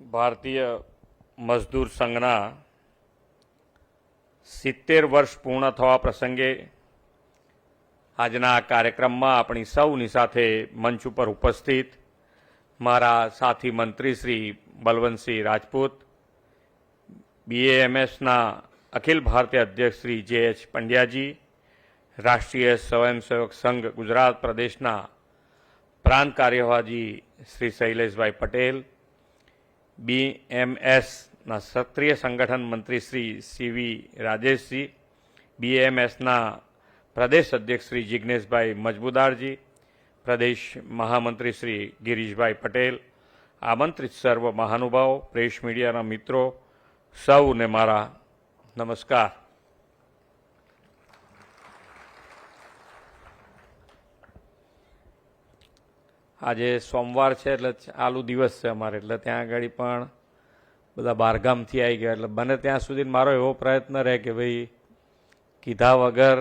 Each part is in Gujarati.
ભારતીય મજદૂર સંઘના સિત્તેર વર્ષ પૂર્ણ થવા પ્રસંગે આજના આ કાર્યક્રમમાં આપણી સૌની સાથે મંચ ઉપર ઉપસ્થિત મારા સાથી મંત્રી શ્રી બલવંતસિંહ રાજપૂત બીએએમએસના અખિલ ભારતીય અધ્યક્ષ શ્રી જે એચ પંડ્યાજી, રાષ્ટ્રીય સ્વયંસેવક સંઘ ગુજરાત પ્રદેશના પ્રાંત કાર્યવાહી શ્રી શૈલેષભાઈ પટેલ બીએમએસના સક્રિય સંગઠન મંત્રી શ્રી સીવી રાજેશજી, બીએમએસના પ્રદેશ અધ્યક્ષ શ્રી જિજ્ઞેશભાઈ મજબૂદારજી, પ્રદેશ મહામંત્રી શ્રી ગિરીશભાઈ પટેલ, આમંત્રિત સર્વ મહાનુભાવો, પ્રેસ મીડિયાના મિત્રો, સૌને મારા નમસ્કાર. આજે સોમવાર છે, એટલે આલુ દિવસ છે અમારે, એટલે ત્યાં આગળ પણ બધા બહારગામથી આવી ગયા. એટલે બને ત્યાં સુધી મારો એવો પ્રયત્ન રહે કે ભાઈ કીધા વગર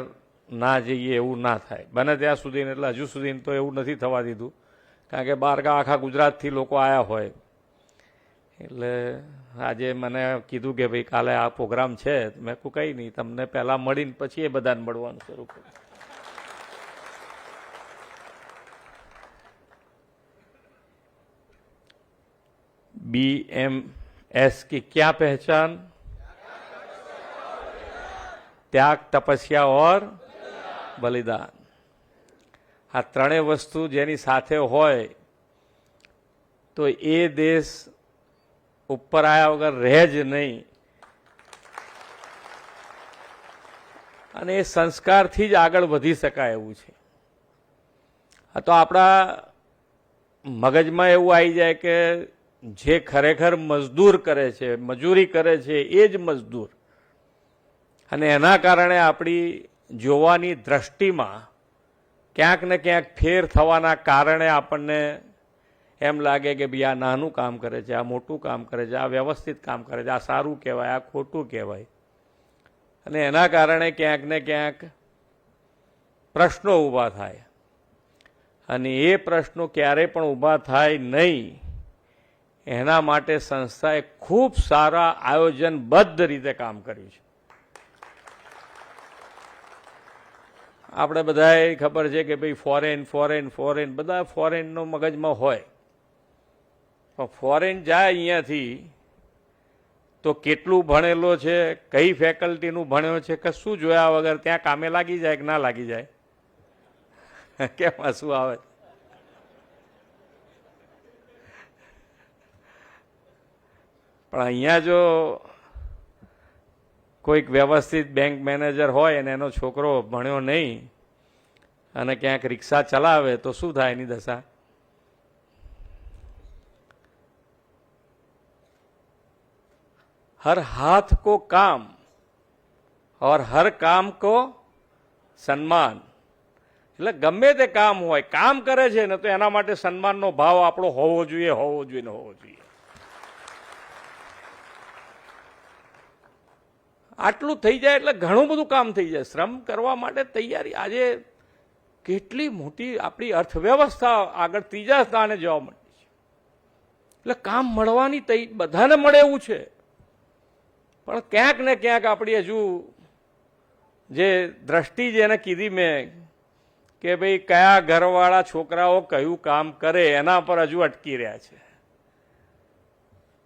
ના જઈએ, એવું ના થાય. બને ત્યાં સુધી એટલે હજુ સુધી તો એવું નથી થવા દીધું. કારણ કે બહારગામ આખા ગુજરાતથી લોકો આવ્યા હોય. એટલે આજે મને કીધું કે ભાઈ કાલે આ પ્રોગ્રામ છે, મેં કહું કંઈ નહીં તમને પહેલાં મળીને પછી એ બધાને મળવાનું શરૂ કર્યું बी एम एस की क्या पहचान ત્યાગ તપસ્યા ઓર બલિદાન આ ત્રણેય વસ્તુ જેની સાથે હોય તો એ દેશ ઉપર આવ્યા વગર રહે જ નહીં અને એ સંસ્કારથી જ આગળ વધી શકાય એવું છે આ તો આપણા મગજમાં એવું આવી જાય કે જે ખરેખર મજદૂર કરે છે, મજૂરી કરે છે, એ જ મજદૂર. અને એના કારણે આપણી જોવાની દ્રષ્ટિમાં ક્યાંક ને ક્યાંક ફેર થવાના કારણે આપણને એમ લાગે કે ભાઈ આ નાનું કામ કરે છે, આ મોટું કામ કરે છે, આ વ્યવસ્થિત કામ કરે છે, આ સારું કહેવાય, આ ખોટું કહેવાય. અને એના કારણે ક્યાંક ને ક્યાંક પ્રશ્નો ઊભા થાય. અને એ પ્રશ્નો ક્યારે પણ ઊભા થાય નહીં. એના માટે સંસ્થાએ ખૂબ સારા આયોજનબદ્ધ રીતે કામ કર્યું છે. આપણે બધાએ ખબર છે કે ભાઈ ફોરેન ફોરેન ફોરેન બધા ફોરેનનો મગજમાં હોય. પણ ફોરેન જાય અહીંયાથી તો કેટલું ભણેલો છે, કઈ ફેકલ્ટીનું ભણ્યો છે કશું જોયા વગર ત્યાં કામે લાગી જાય કે ના લાગી જાય? કેમ શું આવે? પણ અહીંયા જો કોઈક વ્યવસ્થિત બેંક મેનેજર હોય અને એનો છોકરો ભણ્યો નહીં અને ક્યાંક રિક્ષા ચલાવે, તો શું થાય એની દશા? હર હાથ કો કામ ઓર હર કામ કો સન્માન. એટલે ગમે તે કામ હોય, કામ કરે છે ને તો એના માટે સન્માનનો ભાવ આપણો હોવો જોઈએ હોવો જોઈએ ને હોવો જોઈએ. આટલું થઈ જાય એટલે ઘણું બધું કામ થઈ જાય. શ્રમ કરવા માટે તૈયારી. આજે કેટલી મોટી આપણી અર્થવ્યવસ્થા આગળ ત્રીજા સ્થાને જવા માંડી છે. એટલે કામ મળવાની તૈ, બધાને મળે એવું છે. પણ ક્યાંક ને ક્યાંક આપણી હજુ જે દ્રષ્ટિ જેને કીધી મેં, કે ભાઈ કયા ઘરવાળા છોકરાઓ કયું કામ કરે, એના પર હજુ અટકી રહ્યા છે.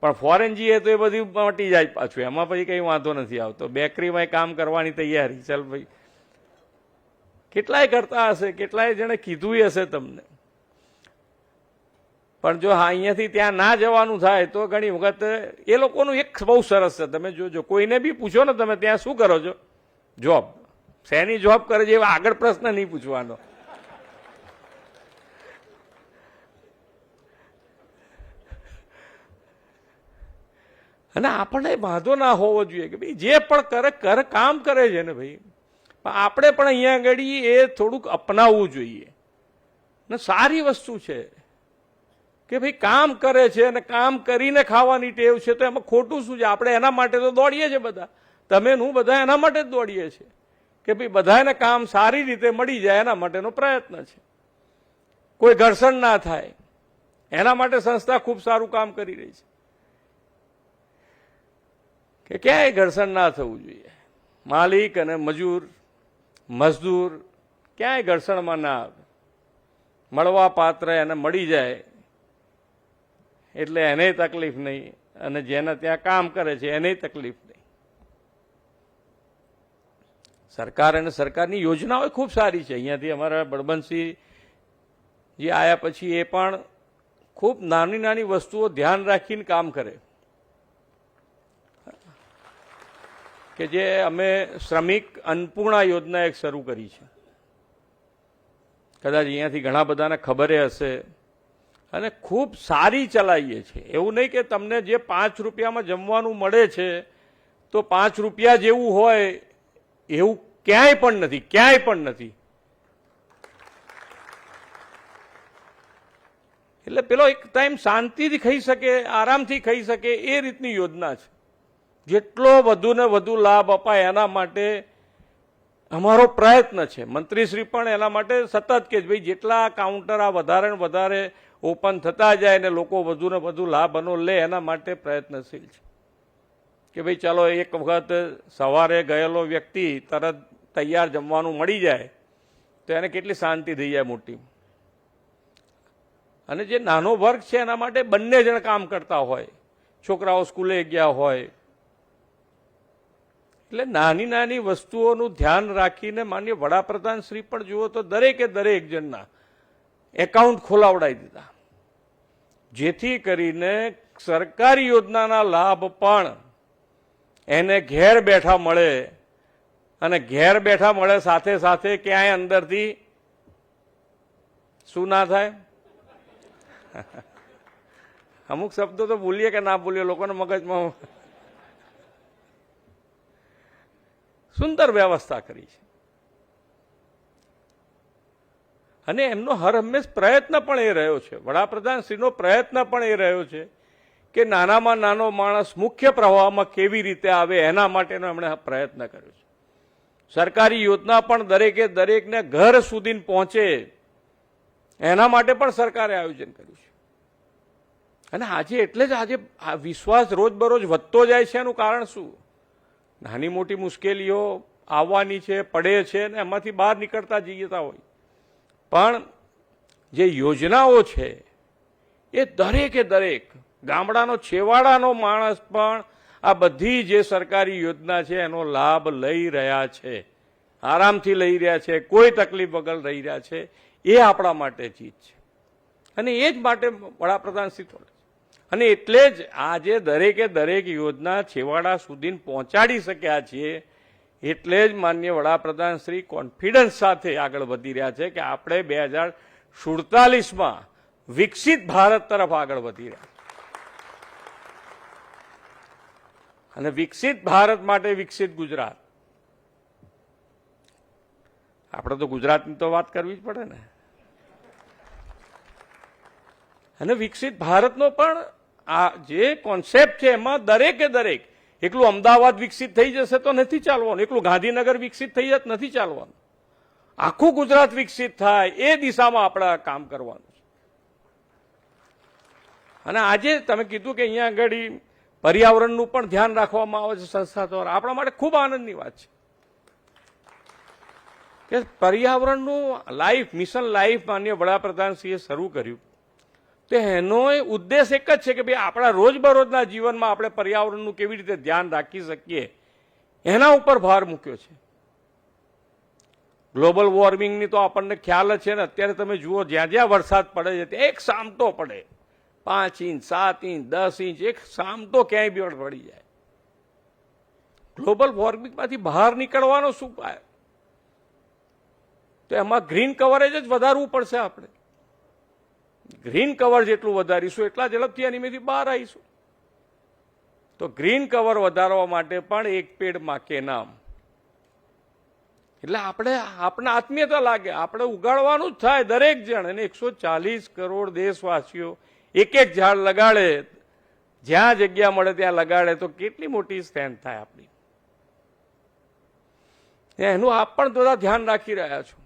પણ ફોરેન જઈએ તો એ બધું મટી જાય પાછું. એમાં પછી કંઈ વાંધો નથી આવતો. બેકરીમાં કામ કરવાની તૈયારી. ચાલ ભાઈ. કેટલાય કરતા હશે? કેટલાય જણે કીધું હશે તમને. પણ જો હા, અહીંયાથી ત્યાં ના જવાનું થાય, તો ઘણી વખત એ લોકોનું એક બહુ સરસ છે. તમે જોજો, કોઈને બી પૂછો ને તમે, ત્યાં શું કરો છો? જોબ શેની જોબ કરે છે? એવા આગળ પ્રશ્ન નહીં પૂછવાનો. અને આપણને વાંધો ના હોવો જોઈએ કે ભાઈ, જે પણ કરે કર કામ કરે છે ને ભાઈ, પણ આપણે પણ અહીંયા આગળ એ થોડુંક અપનાવવું જોઈએ. ને સારી વસ્તુ છે કે ભાઈ, કામ કરે છે અને કામ કરીને ખાવાની ટેવ છે, તો એમાં ખોટું શું છે? આપણે એના માટે તો દોડીએ છીએ બધા. તમે હું બધા એના માટે જ દોડીએ છીએ. કે ભાઈ, બધાને કામ સારી રીતે મળી જાય એના માટેનો પ્રયત્ન છે. કોઈ ઘર્ષણ ના થાય. એના માટે સંસ્થા ખૂબ સારું કામ કરી રહી છે. કે ક્યાંય ઘર્ષણ ના થવું જોઈએ. માલિક અને મજૂર, મજદૂર ક્યાંય ઘર્ષણમાં ના આવે. મળવા પાત્ર એને મળી જાય, એટલે એને તકલીફ નહીં અને જેને ત્યાં કામ કરે છે એને તકલીફ નહીં. સરકાર અને સરકારની યોજનાઓ ખૂબ સારી છે. અહીંયાથી અમારા બળવંતસિંહ જે આવ્યા પછી એ પણ ખૂબ નાની નાની વસ્તુઓ ધ્યાન રાખીને કામ કરે. કે જે અમે શ્રમિક અન્નપૂર્ણા યોજના એક શરૂ કરી છે. કદાચ અહીંયાથી ઘણા બધાને ખબરે હશે. અને ખૂબ સારી ચલાવીએ છીએ એવું નહીં કે તમને જે પાંચ રૂપિયામાં જમવાનું મળે છે, તો પાંચ રૂપિયા જેવું હોય, એવું ક્યાંય પણ નથી, ક્યાંય પણ નથી. એટલે પેલો એક ટાઈમ શાંતિથી ખાઈ શકે, આરામથી ખાઈ શકે, એ રીતની યોજના છે. જેટલો વધુ ને વધુ લાભ અપાય એના માટે અમારો પ્રયત્ન છે. મંત્રીશ્રી પણ એના માટે સતત કે ભાઈ જેટલા કાઉન્ટર આ વધારે ને વધારે ઓપન થતા જાય ને લોકો વધુ ને વધુ લાભ એનો લે એના માટે પ્રયત્નશીલ છે. કે ભાઈ ચાલો એક વખત સવારે ગયેલો વ્યક્તિ તરત તૈયાર જમવાનું મળી જાય તો એને કેટલી શાંતિ થઈ જાય મોટી. અને જે નાનો વર્ગ છે એના માટે બંને જણ કામ કરતા હોય. છોકરાઓ સ્કૂલે ગયા હોય એટલે નાની નાની વસ્તુઓનું ધ્યાન રાખીને માન્ય વડાપ્રધાન શ્રી પણ જુઓ તો દરેકે દરેક જણના એકાઉન્ટ ખોલાવડાવી દીધા. જેથી કરીને સરકારી યોજનાના લાભ પણ એને ઘેર બેઠા મળે અને ઘેર બેઠા મળે સાથે સાથે ક્યાંય અંદરથી શું ના થાય? અમુક શબ્દો તો ભૂલીએ કે ના ભૂલીએ, લોકોને મગજમાં સુંદર વ્યવસ્થા કરી છે. અને એમનો હર હંમેશ પ્રયત્ન પણ એ રહ્યો છે. વડાપ્રધાન શ્રીનો પ્રયત્ન પણ એ રહ્યો છે કે નાનામાં નાનો માણસ મુખ્ય પ્રવાહમાં કેવી રીતે આવે એના માટેનો એમણે પ્રયત્ન કર્યો છે. સરકારી યોજના પણ દરેકે દરેકને ઘર સુધી પહોંચે એના માટે પણ સરકારે આયોજન કર્યું છે. અને આજે એટલે જ આજે વિશ્વાસ રોજબરોજ વધતો જાય છે એનું કારણ શું? નાની મોટી મુશ્કેલીઓ આવવાની છે, પડે છે ને એમાંથી બહાર નીકળતા જઈતા હોય. પણ જે યોજનાઓ છે, એ દરેકે દરેક ગામડાનો છેવાડાનો માણસ પણ આ બધી જે સરકારી યોજના છે, એનો લાભ લઈ રહ્યા છે. આરામથી લઈ રહ્યા છે, કોઈ તકલીફ વગર રહી રહ્યા છે, એ આપણા માટે ચીજ છે. અને એ જ માટે વડાપ્રધાન શ્રી અને એટલે જ આજે દરેકે દરેક યોજના છેવાડા સુધી પહોંચાડી શક્યા છીએ, એટલે જ માન્ય વડાપ્રધાન શ્રી કોન્ફિડન્સ સાથે આગળ વધી રહ્યા છે કે આપણે બે હજાર સુડતાલીસમાં વિકસિત ભારત તરફ આગળ વધી રહ્યા અને વિકસિત ભારત માટે વિકસિત ગુજરાત. આપણે તો ગુજરાતની તો વાત કરવી જ પડે ને. અને વિકસિત ભારતનો પણ આ જે કોન્સેપ્ટ છે એમાં દરેકે દરેક, એકલું અમદાવાદ વિકસિત થઈ જશે તો નથી ચાલવાનું, એકલું ગાંધીનગર વિકસિત થઈ જશે નથી ચાલવાનું. આખું ગુજરાત વિકસિત થાય એ દિશામાં આપણે કામ કરવાનું છે. અને આજે તમે કીધું કે અહીંયા આગળ પર્યાવરણનું પણ ધ્યાન રાખવામાં આવે છે સંસ્થા દ્વારા. આપણા માટે ખૂબ આનંદની વાત છે. કે પર્યાવરણનું લાઈફ મિશન લાઈફ માન્ય વડાપ્રધાનશ્રીએ શરૂ કર્યું. તો એનો ઉદ્દેશ એક જ છે કે ભાઈ આપણા રોજબરોજના જીવનમાં આપણે પર્યાવરણનું કેવી રીતે ધ્યાન રાખી શકીએ, એના ઉપર ભાર મૂક્યો છે. ગ્લોબલ વોર્મિંગની તો આપણને ખ્યાલ જ છે ને, અત્યારે તમે જુઓ જ્યાં જ્યાં વરસાદ પડે છે, ત્યાં એક સામટો પડે. પાંચ ઇંચ, સાત ઇંચ, દસ ઇંચ, એક સામટો ક્યાંય બી પડી જાય. ગ્લોબલ વોર્મિંગમાંથી બહાર નીકળવાનો શું ઉપાય તો એમાં ગ્રીન કવરેજ જ વધારવું પડશે આપણે. ગ્રીન કવર જેટલું વધારીશું, એટલા ઝડપથી એનીમેથી બહાર આવીશું. તો ગ્રીન કવર વધારવા માટે પણ એક પેડમાં કે નામ. એટલે આપણે આપણે આત્મીયતા લાગે. આપણે ઉગાડવાનું જ થાય દરેક જણ. અને એકસો ચાલીસ કરોડ દેશવાસીઓ એક એક ઝાડ લગાડે. જ્યાં જગ્યા મળે ત્યાં લગાડે. તો કેટલી મોટી સ્ટ્રેન્થ થાય આપણી. એનું આપ પણ બધા ધ્યાન રાખી રહ્યા છો.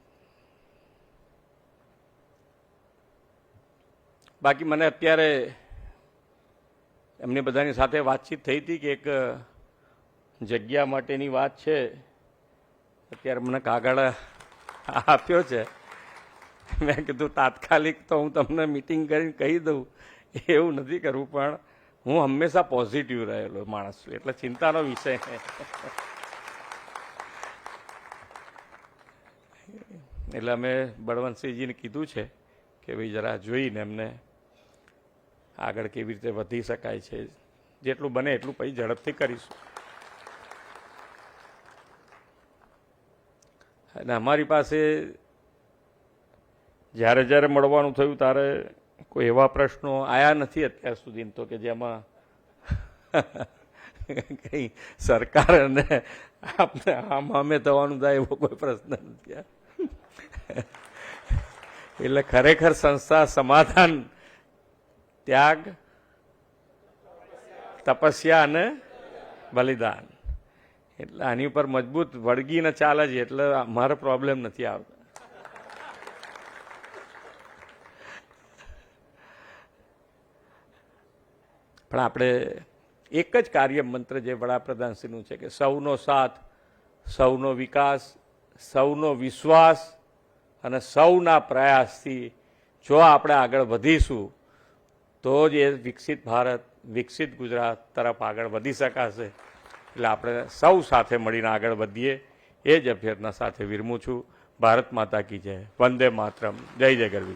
બાકી મને અત્યારે એમની બધાની સાથે વાતચીત થઈ હતી કે એક જગ્યા માટેની વાત છે. અત્યારે મને કાગળ આપ્યો છે. મેં કીધું, તાત્કાલિક તો હું તમને મીટિંગ કરીને કહી દઉં. એવું નથી કરવું, પણ હું હંમેશા પોઝિટિવ રહેલો માણસ છું. એટલે ચિંતાનો વિષય. એટલે અમે બળવંતસિંહજીને કીધું છે કે ભાઈ જરા જોઈને એમને આગળ કેવી રીતે વધી શકાય છે. જેટલું બને એટલું પછી ઝડપથી કરીશું. અને અમારી પાસે જ્યારે જ્યારે મળવાનું થયું ત્યારે કોઈ એવા પ્રશ્નો આયા નથી અત્યાર સુધી તો કે જેમાં કંઈ સરકાર અને આપણે આમ અમે થવાનું થાય એવો કોઈ પ્રશ્ન નથી. એટલે ખરેખર સંસ્થા સમાધાન ત્યાગ, તપસ્યા અને બલિદાન. એટલે આની ઉપર મજબૂત વળગીને ચાલે છે, એટલે મારો પ્રોબ્લેમ નથી આવતો. પણ આપણે એક જ કાર્ય મંત્ર જે વડાપ્રધાનશ્રીનું છે કે સૌનો સાથ, સૌનો વિકાસ, સૌનો વિશ્વાસ અને સૌના પ્રયાસથી જો આપણે આગળ વધીશું તો જ એ વિકસિત ભારત, વિકસિત ગુજરાત તરફ આગળ વધી શકાશે. એટલે આપણે સૌ સાથે મળીને આગળ વધીએ. એ જ અભ્યર્થના સાથે વિરમું છું. ભારત માતા કી જય. વંદે માતરમ. જય જય ગરવી